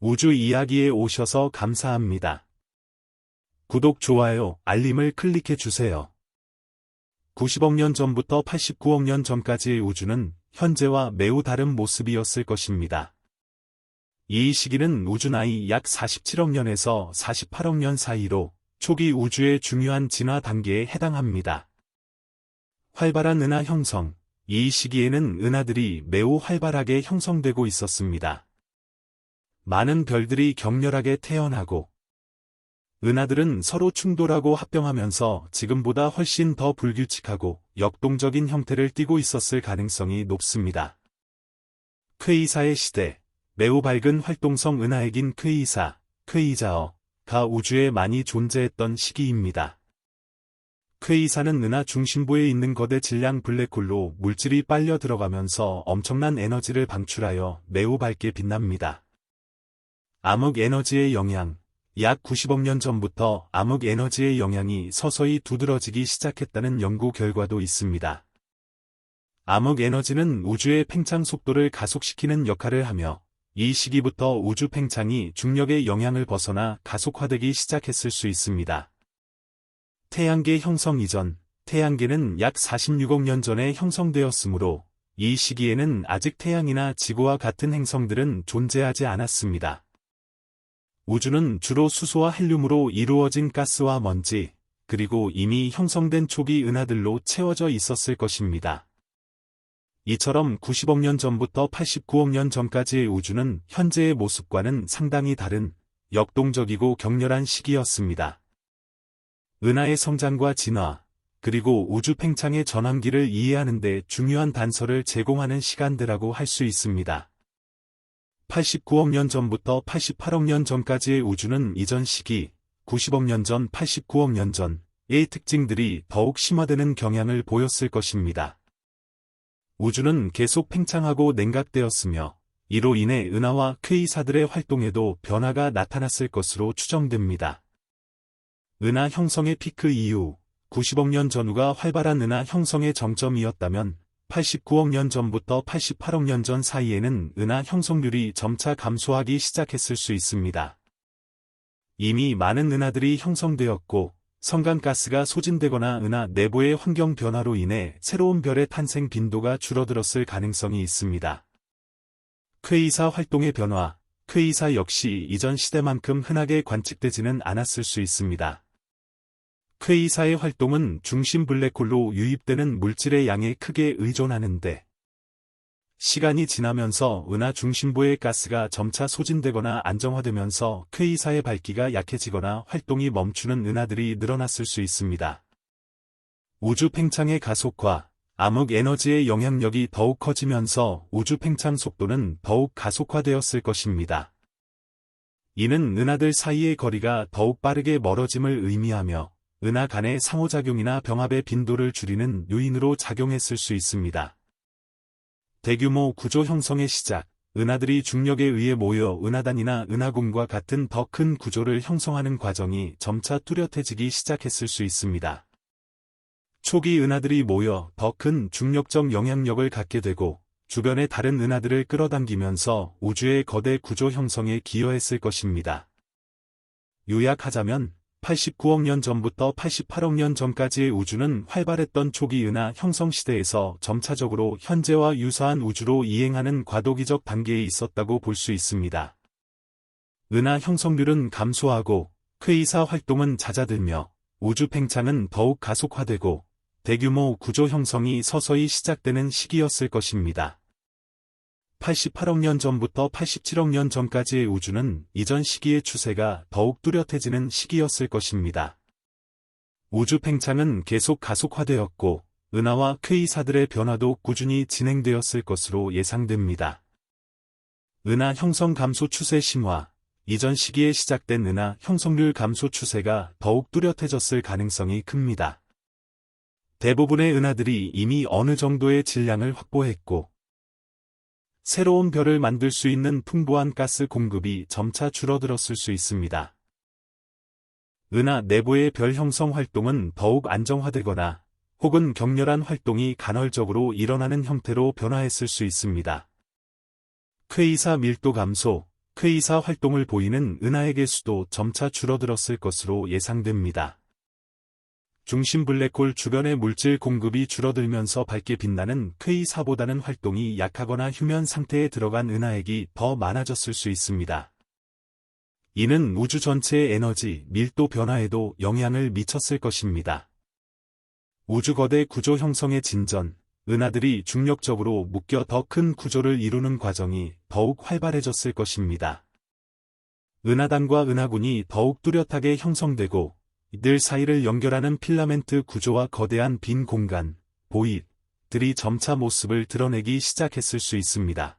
우주 이야기에 오셔서 감사합니다. 구독, 좋아요, 알림을 클릭해 주세요. 90억 년 전부터 89억 년 전까지의 우주는 현재와 매우 다른 모습이었을 것입니다. 이 시기는 우주 나이 약 47억 년에서 48억 년 사이로 초기 우주의 중요한 진화 단계에 해당합니다. 활발한 은하 형성, 이 시기에는 은하들이 매우 활발하게 형성되고 있었습니다. 많은 별들이 격렬하게 태어나고 은하들은 서로 충돌하고 합병하면서 지금보다 훨씬 더 불규칙하고 역동적인 형태를 띠고 있었을 가능성이 높습니다. 퀘이사의 시대, 매우 밝은 활동성 은하액인 퀘이사, 퀘이자어가 우주에 많이 존재했던 시기입니다. 퀘이사는 은하 중심부에 있는 거대 질량 블랙홀로 물질이 빨려 들어가면서 엄청난 에너지를 방출하여 매우 밝게 빛납니다. 암흑 에너지의 영향 약 90억 년 전부터 암흑 에너지의 영향이 서서히 두드러지기 시작했다는 연구 결과도 있습니다. 암흑 에너지는 우주의 팽창 속도를 가속시키는 역할을 하며 이 시기부터 우주 팽창이 중력의 영향을 벗어나 가속화되기 시작했을 수 있습니다. 태양계 형성 이전, 태양계는 약 46억 년 전에 형성되었으므로 이 시기에는 아직 태양이나 지구와 같은 행성들은 존재하지 않았습니다. 우주는 주로 수소와 헬륨으로 이루어진 가스와 먼지, 그리고 이미 형성된 초기 은하들로 채워져 있었을 것입니다. 이처럼 90억 년 전부터 89억 년 전까지의 우주는 현재의 모습과는 상당히 다른 역동적이고 격렬한 시기였습니다. 은하의 성장과 진화, 그리고 우주 팽창의 전환기를 이해하는 데 중요한 단서를 제공하는 시간대라고 할 수 있습니다. 89억 년 전부터 88억 년 전까지의 우주는 이전 시기, 90억 년 전, 89억 년 전의 특징들이 더욱 심화되는 경향을 보였을 것입니다. 우주는 계속 팽창하고 냉각되었으며 이로 인해 은하와 퀘이사들의 활동에도 변화가 나타났을 것으로 추정됩니다. 은하 형성의 피크 이후 90억 년 전후가 활발한 은하 형성의 정점이었다면 89억 년 전부터 88억 년 전 사이에는 은하 형성률이 점차 감소하기 시작했을 수 있습니다. 이미 많은 은하들이 형성되었고 성간가스가 소진되거나 은하 내부의 환경 변화로 인해 새로운 별의 탄생 빈도가 줄어들었을 가능성이 있습니다. 퀘이사 활동의 변화, 퀘이사 역시 이전 시대만큼 흔하게 관측되지는 않았을 수 있습니다. 퀘이사의 활동은 중심 블랙홀로 유입되는 물질의 양에 크게 의존하는데 시간이 지나면서 은하 중심부의 가스가 점차 소진되거나 안정화되면서 퀘이사의 밝기가 약해지거나 활동이 멈추는 은하들이 늘어났을 수 있습니다. 우주 팽창의 가속화, 암흑 에너지의 영향력이 더욱 커지면서 우주 팽창 속도는 더욱 가속화되었을 것입니다. 이는 은하들 사이의 거리가 더욱 빠르게 멀어짐을 의미하며 은하 간의 상호작용이나 병합의 빈도를 줄이는 요인으로 작용했을 수 있습니다. 대규모 구조 형성의 시작, 은하들이 중력에 의해 모여 은하단이나 은하궁과 같은 더 큰 구조를 형성하는 과정이 점차 뚜렷해지기 시작했을 수 있습니다. 초기 은하들이 모여 더 큰 중력적 영향력을 갖게 되고 주변의 다른 은하들을 끌어당기면서 우주의 거대 구조 형성에 기여했을 것입니다. 요약하자면 89억 년 전부터 88억 년 전까지의 우주는 활발했던 초기 은하 형성 시대에서 점차적으로 현재와 유사한 우주로 이행하는 과도기적 단계에 있었다고 볼 수 있습니다. 은하 형성률은 감소하고 퀘이사 활동은 잦아들며 우주 팽창은 더욱 가속화되고 대규모 구조 형성이 서서히 시작되는 시기였을 것입니다. 88억 년 전부터 87억 년 전까지의 우주는 이전 시기의 추세가 더욱 뚜렷해지는 시기였을 것입니다. 우주 팽창은 계속 가속화되었고 은하와 퀘이사들의 변화도 꾸준히 진행되었을 것으로 예상됩니다. 은하 형성 감소 추세 심화 이전 시기에 시작된 은하 형성률 감소 추세가 더욱 뚜렷해졌을 가능성이 큽니다. 대부분의 은하들이 이미 어느 정도의 질량을 확보했고 새로운 별을 만들 수 있는 풍부한 가스 공급이 점차 줄어들었을 수 있습니다. 은하 내부의 별 형성 활동은 더욱 안정화되거나 혹은 격렬한 활동이 간헐적으로 일어나는 형태로 변화했을 수 있습니다. 퀘이사 밀도 감소, 쾌이사 활동을 보이는 은하의 개수도 점차 줄어들었을 것으로 예상됩니다. 중심 블랙홀 주변의 물질 공급이 줄어들면서 밝게 빛나는 쾌이사보다는 활동이 약하거나 휴면 상태에 들어간 은하액이 더 많아졌을 수 있습니다. 이는 우주 전체의 에너지 밀도 변화에도 영향을 미쳤을 것입니다. 우주 거대 구조 형성의 진전, 은하들이 중력적으로 묶여 더 큰 구조를 이루는 과정이 더욱 활발해졌을 것입니다. 은하단과 은하군이 더욱 뚜렷하게 형성되고 이들 사이를 연결하는 필라멘트 구조와 거대한 빈 공간, 보잇들이 점차 모습을 드러내기 시작했을 수 있습니다.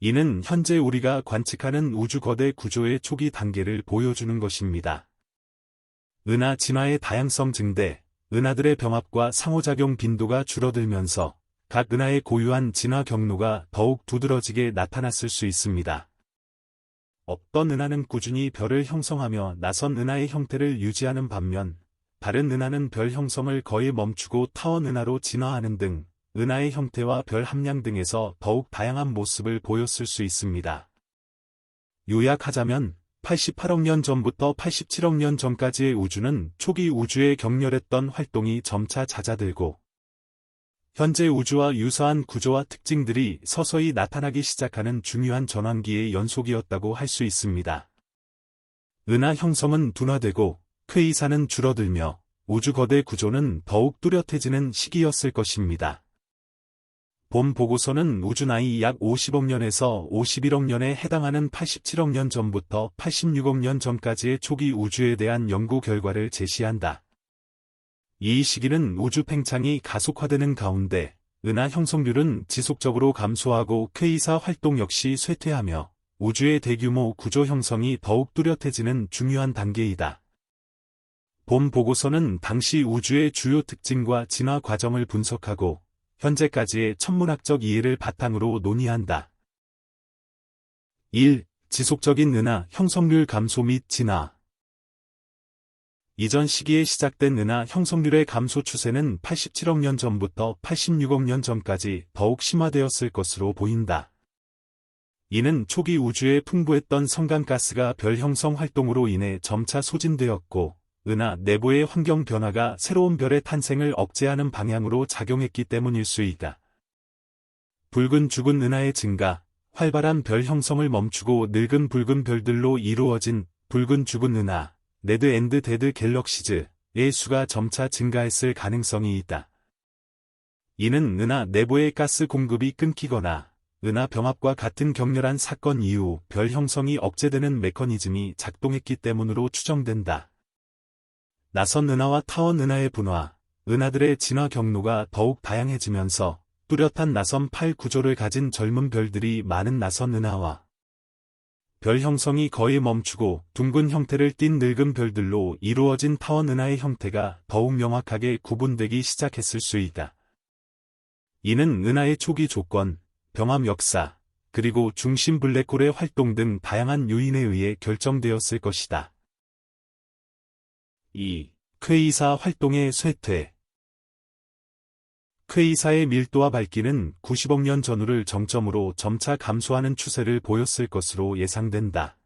이는 현재 우리가 관측하는 우주 거대 구조의 초기 단계를 보여주는 것입니다. 은하 진화의 다양성 증대, 은하들의 병합과 상호작용 빈도가 줄어들면서 각 은하의 고유한 진화 경로가 더욱 두드러지게 나타났을 수 있습니다. 어떤 은하는 꾸준히 별을 형성하며 나선 은하의 형태를 유지하는 반면 다른 은하는 별 형성을 거의 멈추고 타원 은하로 진화하는 등 은하의 형태와 별 함량 등에서 더욱 다양한 모습을 보였을 수 있습니다. 요약하자면 88억 년 전부터 87억 년 전까지의 우주는 초기 우주에 격렬했던 활동이 점차 잦아들고 현재 우주와 유사한 구조와 특징들이 서서히 나타나기 시작하는 중요한 전환기의 연속이었다고 할 수 있습니다. 은하 형성은 둔화되고 쾌이사는 줄어들며 우주 거대 구조는 더욱 뚜렷해지는 시기였을 것입니다. 본 보고서는 우주 나이 약 50억 년에서 51억 년에 해당하는 87억 년 전부터 86억 년 전까지의 초기 우주에 대한 연구 결과를 제시한다. 이 시기는 우주 팽창이 가속화되는 가운데 은하 형성률은 지속적으로 감소하고 쾌이사 활동 역시 쇠퇴하며 우주의 대규모 구조 형성이 더욱 뚜렷해지는 중요한 단계이다. 본 보고서는 당시 우주의 주요 특징과 진화 과정을 분석하고 현재까지의 천문학적 이해를 바탕으로 논의한다. 1. 지속적인 은하 형성률 감소 및 진화 이전 시기에 시작된 은하 형성률의 감소 추세는 87억 년 전부터 86억 년 전까지 더욱 심화되었을 것으로 보인다. 이는 초기 우주에 풍부했던 성간가스가 별 형성 활동으로 인해 점차 소진되었고 은하 내부의 환경 변화가 새로운 별의 탄생을 억제하는 방향으로 작용했기 때문일 수 있다. 붉은 죽은 은하의 증가, 활발한 별 형성을 멈추고 늙은 붉은 별들로 이루어진 붉은 죽은 은하, 레드 앤드 데드 갤럭시즈의 수가 점차 증가했을 가능성이 있다. 이는 은하 내부의 가스 공급이 끊기거나 은하 병합과 같은 격렬한 사건 이후 별 형성이 억제되는 메커니즘이 작동했기 때문으로 추정된다. 나선 은하와 타원 은하의 분화, 은하들의 진화 경로가 더욱 다양해지면서 뚜렷한 나선 팔 구조를 가진 젊은 별들이 많은 나선 은하와 별 형성이 거의 멈추고 둥근 형태를 띤 늙은 별들로 이루어진 타원 은하의 형태가 더욱 명확하게 구분되기 시작했을 수 있다. 이는 은하의 초기 조건, 병합 역사, 그리고 중심 블랙홀의 활동 등 다양한 요인에 의해 결정되었을 것이다. 2. 쾌이사 활동의 쇠퇴 쾌이사의 밀도와 밝기는 90억 년 전후를 정점으로 점차 감소하는 추세를 보였을 것으로 예상된다.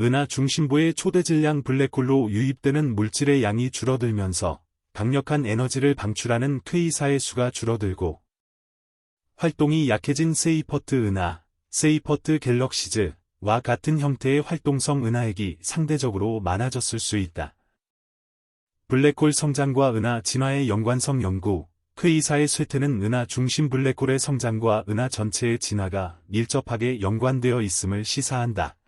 은하 중심부의 초대 질량 블랙홀로 유입되는 물질의 양이 줄어들면서 강력한 에너지를 방출하는 쾌이사의 수가 줄어들고 활동이 약해진 세이퍼트 은하, 세이퍼트 갤럭시즈 와 같은 형태의 활동성 은하액이 상대적으로 많아졌을 수 있다. 블랙홀 성장과 은하 진화의 연관성 연구, 쾌이사의 쇠퇴는 은하 중심 블랙홀의 성장과 은하 전체의 진화가 밀접하게 연관되어 있음을 시사한다.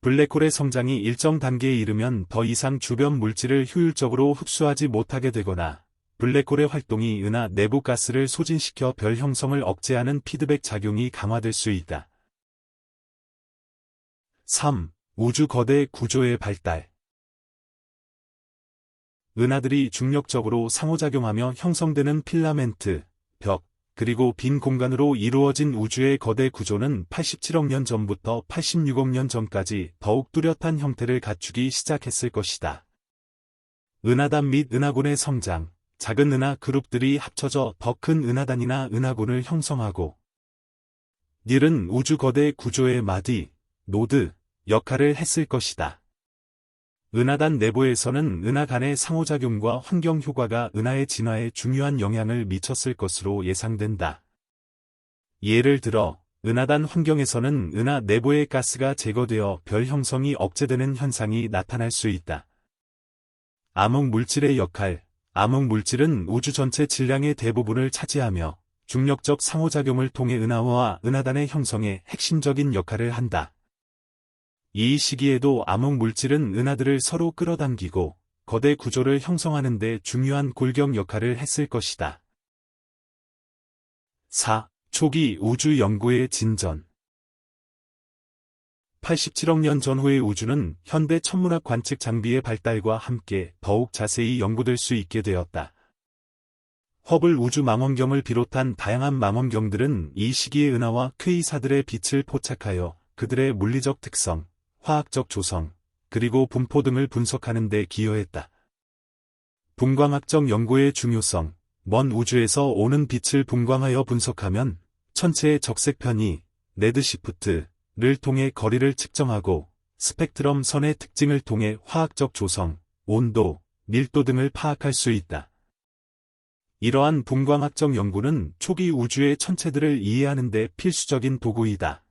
블랙홀의 성장이 일정 단계에 이르면 더 이상 주변 물질을 효율적으로 흡수하지 못하게 되거나 블랙홀의 활동이 은하 내부 가스를 소진시켜 별 형성을 억제하는 피드백 작용이 강화될 수 있다. 3. 우주 거대 구조의 발달 은하들이 중력적으로 상호작용하며 형성되는 필라멘트, 벽, 그리고 빈 공간으로 이루어진 우주의 거대 구조는 87억 년 전부터 86억 년 전까지 더욱 뚜렷한 형태를 갖추기 시작했을 것이다. 은하단 및 은하군의 성장, 작은 은하 그룹들이 합쳐져 더 큰 은하단이나 은하군을 형성하고 닐은 우주 거대 구조의 마디, 노드, 역할을 했을 것이다. 은하단 내부에서는 은하 간의 상호작용과 환경 효과가 은하의 진화에 중요한 영향을 미쳤을 것으로 예상된다. 예를 들어, 은하단 환경에서는 은하 내부의 가스가 제거되어 별 형성이 억제되는 현상이 나타날 수 있다. 암흑 물질의 역할 암흑 물질은 우주 전체 질량의 대부분을 차지하며 중력적 상호작용을 통해 은하와 은하단의 형성에 핵심적인 역할을 한다. 이 시기에도 암흑 물질은 은하들을 서로 끌어당기고 거대 구조를 형성하는 데 중요한 골경 역할을 했을 것이다. 4. 초기 우주 연구의 진전 87억 년 전후의 우주는 현대 천문학 관측 장비의 발달과 함께 더욱 자세히 연구될 수 있게 되었다. 허블 우주 망원경을 비롯한 다양한 망원경들은 이 시기의 은하와 퀘이사들의 빛을 포착하여 그들의 물리적 특성, 화학적 조성, 그리고 분포 등을 분석하는 데 기여했다. 분광학적 연구의 중요성, 먼 우주에서 오는 빛을 분광하여 분석하면 천체의 적색 편이 레드 시프트를 통해 거리를 측정하고 스펙트럼 선의 특징을 통해 화학적 조성, 온도, 밀도 등을 파악할 수 있다. 이러한 분광학적 연구는 초기 우주의 천체들을 이해하는 데 필수적인 도구이다.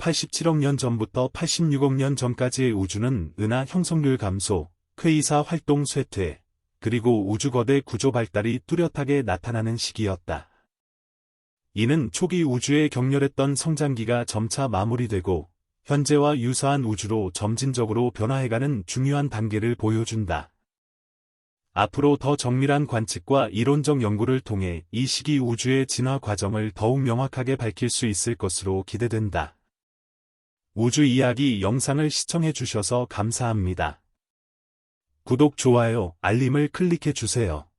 87억 년 전부터 86억 년 전까지의 우주는 은하 형성률 감소, 퀘이사 활동 쇠퇴, 그리고 우주거대 구조 발달이 뚜렷하게 나타나는 시기였다. 이는 초기 우주의 격렬했던 성장기가 점차 마무리되고 현재와 유사한 우주로 점진적으로 변화해가는 중요한 단계를 보여준다. 앞으로 더 정밀한 관측과 이론적 연구를 통해 이 시기 우주의 진화 과정을 더욱 명확하게 밝힐 수 있을 것으로 기대된다. 우주 이야기 영상을 시청해 주셔서 감사합니다. 구독, 좋아요, 알림을 클릭해 주세요.